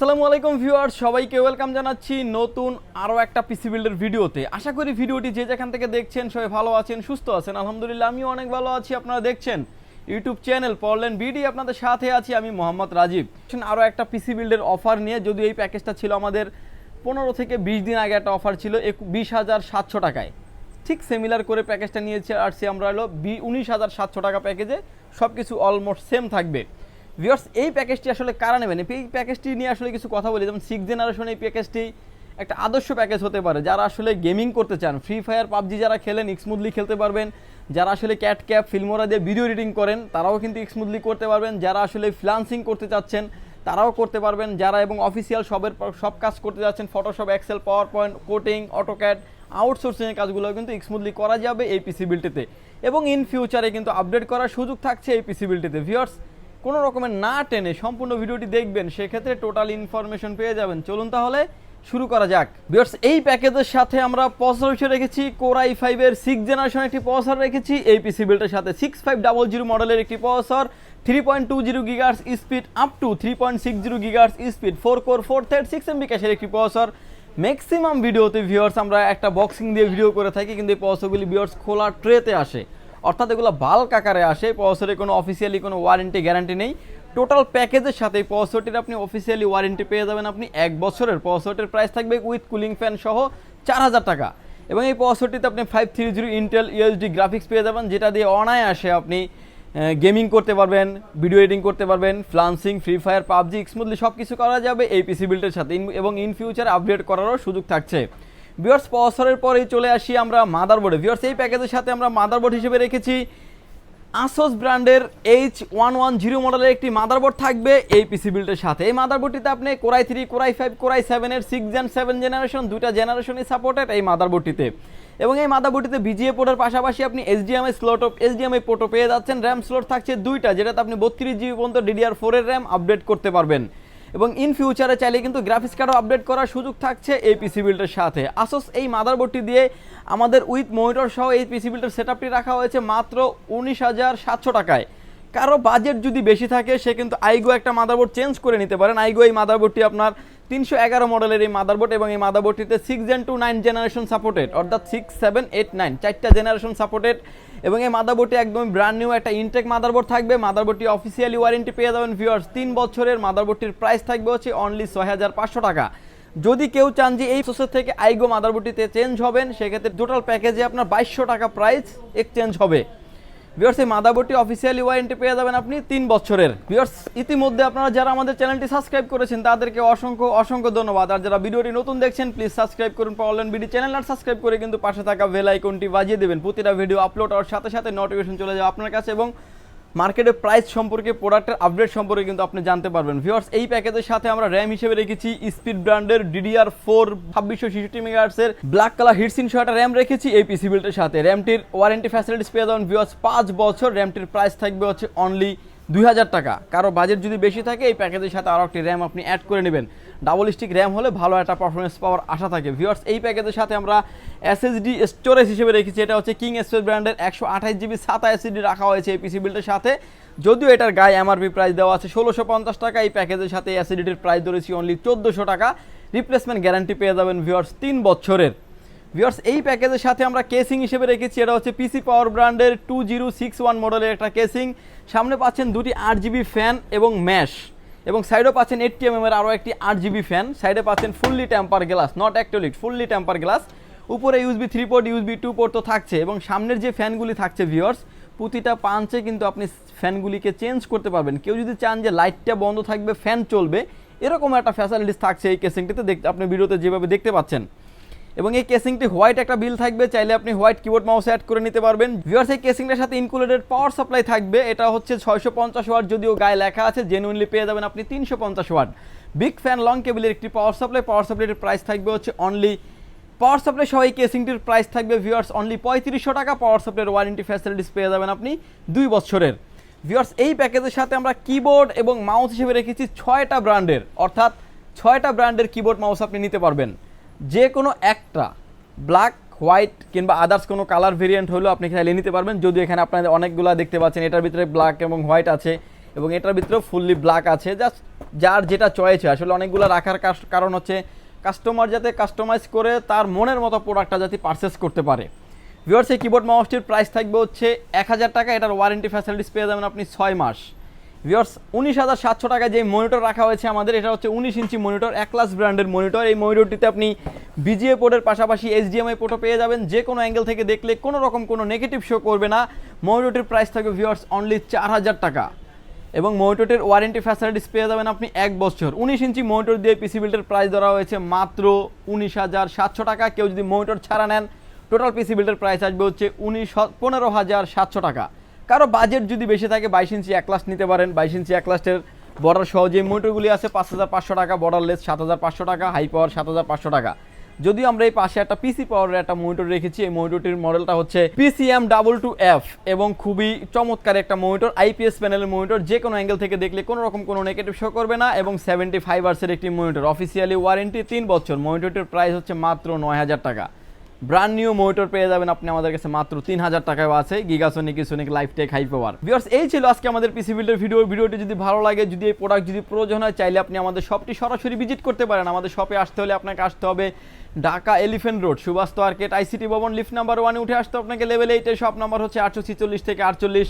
আসসালামু আলাইকুম ভিউয়ার্স, সবাইকে ওয়েলকাম জানাচ্ছি নতুন আরও একটা পিসি বিল্ডের ভিডিওতে। আশা করি ভিডিওটি যে যেখান থেকে দেখছেন সবাই ভালো আছেন, সুস্থ আছেন। আলহামদুলিল্লাহ, আমিও অনেক ভালো আছি, আপনারা দেখছেন ইউটিউব চ্যানেল পড়লেন বিডি আপনাদের সাথে আছি আমি মোহাম্মদ রাজীব। আরও একটা পিসি বিল্ডের অফার নিয়ে, যদিও এই প্যাকেজটা ছিল আমাদের পনেরো থেকে বিশ দিন আগে একটা অফার ছিল, এক বিশ হাজার সাতশো টাকায়। ঠিক সিমিলার করে প্যাকেজটা নিয়েছে আর সে আমরা হলো বি উনিশ হাজার সাতশো টাকা প্যাকেজে সব কিছু অলমোস্ট সেম থাকবে। ভিওর্স এই প্যাকেজটি আসলে কারা নেবেন? এই প্যাকেজটি নিয়ে আসলে কিছু কথা বলি। যেমন সিক্স জেনারেশন এই প্যাকেজটি একটা আদর্শ প্যাকেজ হতে পারে। যারা আসলে গেমিং করতে চান ফ্রি ফায়ার পাবজি যারা খেলেন স্মুথলি খেলতে পারবেন। যারা আসলে ক্যাট ক্যাপ ফিল্মোরা দিয়ে ভিডিও এডিটিং করেন, তারাও কিন্তু স্মুথলি করতে পারবেন। যারা আসলে ফ্লান্সিং করতে চাচ্ছেন, তারাও করতে পারবেন। যারা এবং অফিসিয়াল সবের সব কাজ করতে যাচ্ছেন Photoshop Excel PowerPoint coding AutoCAD আউটসোর্সিংয়ের কাজগুলো কিন্তু স্মুথলি করা যাবে এই পিসিবিলিটিতে এবং ইন ফিউচারে কিন্তু আপডেট করার সুযোগ থাকছে এই পিসিবিলিটিতে ভিওর্স কোনো রকমের না টেনে সম্পূর্ণ ভিডিওটি দেখবেন, সেক্ষেত্রে টোটাল ইনফরমেশন পেয়ে যাবেন। চলুন তাহলে শুরু করা যাক। বিয়ার্স এই প্যাকেজের সাথে আমরা প্রসেসর হিসেবে রেখেছি কোরাই ফাইভের সিক্স জেনারেশন একটি প্রসেসর রেখেছি এই পিসি বিল্ডের সাথে সিক্স ফাইভ ডাবল জিরো মডেলের একটি processor three point two zero gigahertz speed up to three point six zero gigahertz speed four core four third six MB ক্যাশের একটি প্রসেসর ম্যাক্সিমাম ভিডিওতে ভিউয়ার্স আমরা একটা বক্সিং দিয়ে ভিডিও করে থাকি, কিন্তু এই প্রসেসরগুলি ভিউয়ার্স খোলা ট্রেতে আসে। অর্থাৎ এগুলো বাল্ক আকারে আসে প্রসেসরে কোনো অফিসিয়ালি কোনো ওয়ারেন্টি গ্যারান্টি নেই। টোটাল প্যাকেজের সাথে এই প্রসেসরটির আপনি অফিসিয়ালি ওয়ারেন্টি পেয়ে যাবেন আপনি এক বছরের। প্রসেসরটির প্রাইস থাকবে উইথ কুলিং ফ্যান সহ চার হাজার টাকা। এবং এই প্রসেসরটিতে আপনি five three zero Intel UHD graphics পেয়ে যাবেন, যেটা দিয়ে অনায়াসে আপনি গেমিং করতে পারবেন ভিডিও এডিটিং করতে পারবেন freelancing Free Fire PUBG smoothly সব কিছু করা যাবে এই পিসি বিল্ডের সাথে। এবং ইন ফিউচার আপডেট করারও সুযোগ থাকছে। ভিওর্স প্রসেসরের পরেই চলে আসি আমরা মাদারবোর্ডে ভিওর্স এই প্যাকেজের সাথে আমরা মাদারবোর্ড হিসেবে রেখেছি আসোস ব্র্যান্ডের এইচ ওয়ান ওয়ান জিরো মডেলের একটি মাদারবোর্ড থাকবে এই পিসি বিল্ডের সাথে। এই মাদারবোর্ডটিতে আপনি core i three core i five core i সেভেনের সিক্স জেন সেভেন জেনারেশন দুইটা জেনারেশনই সাপোর্টেড এই মাদারবোর্ডটিতে এবং এই মাদারবোর্ডটিতে বিজিএ পোর্টের পাশাপাশি আপনি এইচডিএমআই স্লট অফ এইচডিএমআই পোর্টও পেয়ে যাচ্ছেন। র্যাম স্লট থাকছে দুইটা, যেটাতে আপনি বত্রিশ জিবি পর্যন্ত ডিডিআর ফোরের র্যাম আপডেট করতে পারবেন। এবং ইন ফিউচারে চাইলে কিন্তু গ্রাফিক্স কার্ডও আপডেট করার সুযোগ থাকছে এই পিসি বিল্ডের সাথে। আসোস এই মাদারবোর্ডটি দিয়ে আমাদের উইথ মনিটর সহ এই পিসি বিল্ডের সেট রাখা হয়েছে মাত্র উনিশ হাজার সাতশো টাকায়। কারও বাজেট যদি বেশি থাকে, সে কিন্তু আইগো একটা মাদারবোর্ড চেঞ্জ করে নিতে পারেন। আইগো এই মাদারবোর্ডটি আপনার তিনশো এগারো মডেলের এই মাদারবোর্ড এবং এই মাদারবোর্ডটিতে six gen two nine generation supported অর্থাৎ সিক্স সেভেন এইট নাইন চারটা জেনারেশন সাপোর্টেড এবং এই মাদারবোর্ডটি একদম ব্র্যান্ড নিউ একটা ইনটেক মাদারবোর্ড থাকবে। মাদারবোর্ডটি অফিসিয়ালি ওয়ারেন্টি পেয়ে যাবেন ভিউয়ার্স তিন বছরের মাদারবোর্ডটির প্রাইস থাকবে হচ্ছে অনলি ছয় হাজার পাঁচশো টাকা। যদি কেউ চান যে এই প্রসেস থেকে আইগো মাদারবোর্ডটিতে চেঞ্জ হবেন, সেক্ষেত্রে টোটাল প্যাকেজে আপনার বাইশশো টাকা প্রাইস এক্সচেঞ্জ হবে। ভিউয়ার্স এই মাদাবোর্ডটি অফিসিয়ালি ওয়ারেন্টি পেয়ে যাবেন আপনি তিন বছরের। ভিওর্স ইতিমধ্যে আপনারা যারা আমাদের চ্যানেলটি সাবস্ক্রাইব করেছেন, তাদেরকে অসংখ্য অসংখ্য ধন্যবাদ। আর যারা ভিডিওটি নতুন দেখছেন প্লিজ সাবস্ক্রাইব করুন অনলাইন বিডি চ্যানেল আর সাবস্ক্রাইব করে কিন্তু পাশে থাকা বেল আইকনটি বাজিয়ে দেবেন। প্রতিটা ভিডিও আপলোড হওয়ার সাথে সাথে নোটিফিকেশন চলে যাবে আপনার কাছে এবং মার্কেটের প্রাইস সম্পর্কে, প্রোডাক্টের আপডেট সম্পর্কে কিন্তু আপনি জানতে পারবেন। ভিউয়ার্স, এই প্যাকেজের সাথে আমরা র্যাম হিসেবে রেখেছি, স্পিড ব্র্যান্ডের ডিডিআর ফোর ছাব্বিশশো ছিষট্টি মেগাহার্সের ব্ল্যাক কালার হিটসিন একটা র্যাম রেখেছি এই পিসি বিল্ডের সাথে। র্যামটির ওয়ারেন্টি ফ্যাসিলিটিস পেয়ে যাবেন ভিউয়ার্স, পাঁচ বছর। র্যামটির প্রাইস থাকবে হচ্ছে অনলি দুই হাজার টাকা। কারও বাজেট যদি বেশি থাকে, এই প্যাকেজের সাথে আরও একটি র্যাম আপনি অ্যাড করে নেবেন। ডাবল স্টিক র্যাম হলে ভালো একটা পারফরমেন্স পাওয়ার আশা থাকে। ভিউয়ার্স এই প্যাকেজের সাথে আমরা এসএসডি স্টোরেজ হিসেবে রেখেছি। এটা হচ্ছে কিং স্পেস ব্র্যান্ডের একশো আঠাশ জিবি সাতা এসএসডি রাখা হয়েছে এই পিসি বিল্ডের সাথে। যদিও এটার গায়ে এমআরপি প্রাইস দেওয়া আছে ষোলোশো পঞ্চাশ টাকা, এই প্যাকেজের সাথে অ্যাসিডিটির প্রাইস ধরেছি অনলি চোদ্দোশো টাকা। রিপ্লেসমেন্ট গ্যারান্টি পেয়ে যাবেন ভিউয়ার্স তিন বছরের। ভিউয়ার্স এই প্যাকেজের সাথে আমরা কেসিং হিসেবে রেখেছি। এটা হচ্ছে পিসি পাওয়ার ব্র্যান্ডের টু জিরো সিক্স ওয়ান মডেলের একটা কেসিং সামনে পাচ্ছেন দুটি আট জিবি ফ্যান এবং ম্যাশ এবং সাইডে পাচ্ছেন এইট এম এর আরও একটি আট জিবি ফ্যান সাইডে পাচ্ছেন ফুললি টেম্পার গ্লাস নট অ্যাক্টোলিট ফুললি টেম্পার গ্লাস উপরে USB three port USB two port তো থাকছে এবং সামনের যে ফ্যানগুলি থাকছে ভিওর্স প্রতিটা পাঞ্চে কিন্তু আপনি ফ্যানগুলিকে চেঞ্জ করতে পারবেন। কেউ যদি চান যে লাইটটা বন্ধ থাকবে ফ্যান চলবে, এরকম একটা ফ্যাসিলিটিস থাকছে এই কেসিংটিতে দেখতে আপনি ভিডিওতে যেভাবে দেখতে পাচ্ছেন। এবং এই কেসিংটি হোয়াইট একটা বিল থাকবে, চাইলে আপনি হোয়াইট কিবোর্ড মাউস অ্যাড করে নিতে পারবেন। ভিউয়ার্স এই কেসিংটার সাথে ইনক্লুডেড পাওয়ার সাপ্লাই থাকবে, এটা হচ্ছে ছয়শো পঞ্চাশ ওয়াট যদিও গায়ে লেখা আছে জেনুইনলি পেয়ে যাবেন আপনি তিনশো পঞ্চাশ ওয়াট বিগ ফ্যান লং কেবিলের একটি পাওয়ার সাপ্লাই পাওয়ার সাপ্লাইয়ের প্রাইস থাকবে হচ্ছে অনলি পাওয়ার সাপ্লাই সহ এই কেসিংটির প্রাইস থাকবে ভিউয়ার্স অনলি পঁয়ত্রিশশো টাকা। পাওয়ার সাপ্লাইয়ের ওয়ারেন্টি ফ্যাসিলিটিস পেয়ে যাবেন আপনি দুই বছরের। ভিউয়ার্স এই প্যাকেজের সাথে আমরা কিবোর্ড এবং মাউস হিসেবে রেখেছি ছয়টা ব্র্যান্ডের অর্থাৎ ছয়টা ব্র্যান্ডের কিবোর্ড মাউস আপনি নিতে পারবেন। যে কোনো একটা ব্ল্যাক হোয়াইট কিংবা আদার্স কোনো কালার ভেরিয়েন্ট হলেও আপনি চাইলে নিতে পারবেন। যদি এখানে আপনাদের অনেকগুলো দেখতে পাচ্ছেন, এটার ভিতরে ব্ল্যাক এবং হোয়াইট আছে এবং এটার ভিতরেও ফুললি ব্ল্যাক আছে। জাস্ট যার যেটা চয়েছে আসলে অনেকগুলো রাখার কারণ হচ্ছে কাস্টমার যাতে কাস্টমাইজ করে তার মনের মতো প্রোডাক্টটা যাতে পারচেস করতে পারে। ভিউয়ার্স এই কিবোর্ড মাউসটির প্রাইস থাকবে হচ্ছে এক হাজার টাকা। এটার ওয়ারেন্টি ফ্যাসিলিটিস পেয়ে যাবেন আপনি ছয় মাস। ভিউয়ার্স উনিশ হাজার সাতশো টাকায় যে মনিটর রাখা হয়েছে আমাদের, এটা হচ্ছে উনিশ ইঞ্চি মনিটর একলাস ব্র্যান্ডের মনিটর এই মনিটরটিতে আপনি বিজিএ পোর্টের পাশাপাশি এইচডিএমআই পোর্টও পেয়ে যাবেন। যে কোনো অ্যাঙ্গেল থেকে দেখলে কোনো রকম কোনো নেগেটিভ শো করবে না। মনিটরটির প্রাইস থাকবে ভিউয়ার্স অনলি চার হাজার টাকা। এবং মনিটরের ওয়ারেন্টি ফ্যাসিলিটিস পেয়ে যাবেন আপনি এক বছর। উনিশ ইঞ্চি মনিটর দিয়ে পিসি বিল্টের প্রাইস ধরা হয়েছে মাত্র উনিশ হাজার সাতশো টাকা। কেউ যদি মনিটর ছাড়া নেন টোটাল পিসি বিল্টের প্রাইস আসবে হচ্ছে উনিশ, পনেরো হাজার সাতশো টাকা। কারও বাজেট যদি বেশি থাকে, বাইশ ইঞ্চি এক লাস্ট নিতে পারেন। বাইশ ইঞ্চি এক লাস্টের বর্ডার সহ যে মনিটরগুলি আছে, পাঁচ হাজার পাঁচশো টাকা বর্ডারলেস সাত হাজার পাঁচশো টাকা হাই পাওয়ার সাত হাজার পাঁচশো টাকা। যদিও আমরা এই পাশে একটা পিসি পাওয়ারের একটা মনিটর রেখেছি, এই মনিটরটির মডেলটা হচ্ছে পিসিএম ডাবল টু এফ এবং খুবই চমৎকার একটা মনিটর আইপিএস প্যানেলের মনিটর যে কোনো অ্যাঙ্গেল থেকে দেখলে কোনো রকম কোনো নেগেটিভ শো করবে না এবং সেভেন্টি ফাইভ আর্সের একটি মনিটর অফিসিয়ালি ওয়ারেন্টি তিন বছর। মনিটরটির প্রাইস হচ্ছে মাত্র নয় হাজার টাকা। ব্র্যান্ড নিউ মোটর পেয়ে যাবেন আপনি আমাদের কাছে মাত্র তিন হাজার টাকায় আছে। Gigasonic Sonic Life Tech high power viewers এই ছিল আজকে আমাদের পিসি বিল্ডের ভিডিও ভিডিওটি যদি ভালো লাগে, যদি এই প্রোডাক্ট যদি প্রয়োজন হয়, চাইলে আপনি আমাদের শপটি সরাসরি ভিজিট করতে পারেন। আমাদের শপে আসতে হলে আপনাকে আসতে হবে Dhaka Elephant Road Subhash market ICT Bhaban lift number ওয়ানে উঠে আসতে আপনাকে। লেভেল এইটের শপ নাম্বার হচ্ছে আটশো থেকে আটচল্লিশ।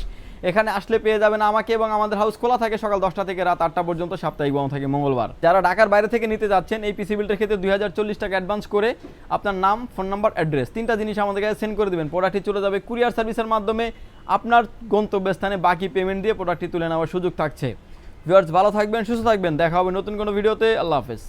এখানে আসলে পেয়ে যাবেন আমাকে এবং আমাদের হাউস খোলা থাকে সকাল দশটা থেকে রাত আটটা পর্যন্ত, সাপ্তাহিক বন্ধ থাকে, মঙ্গলবার। যারা ঢাকার বাইরে থেকে নিতে যাচ্ছেন, এই পিসি বিলটার ক্ষেত্রে দুই হাজার চল্লিশ টাকা অ্যাডভান্স করে আপনার নাম ফোন নাম্বার অ্যাড্রেস তিনটা জিনিস আমাদের কাছে সেন্ড করে দেবেন। প্রোডাক্টটি চলে যাবে কুরিয়ার সার্ভিসের মাধ্যমে। আপনার গন্তব্যস্থানে বাকি পেমেন্ট দিয়ে প্রোডাক্টটি তুলে নেওয়ার সুযোগ থাকছে। ভিউয়ার্স ভালো থাকবেন, সুস্থ থাকবেন। দেখা হবে নতুন কোনো ভিডিওতে আল্লাহ হাফেজ।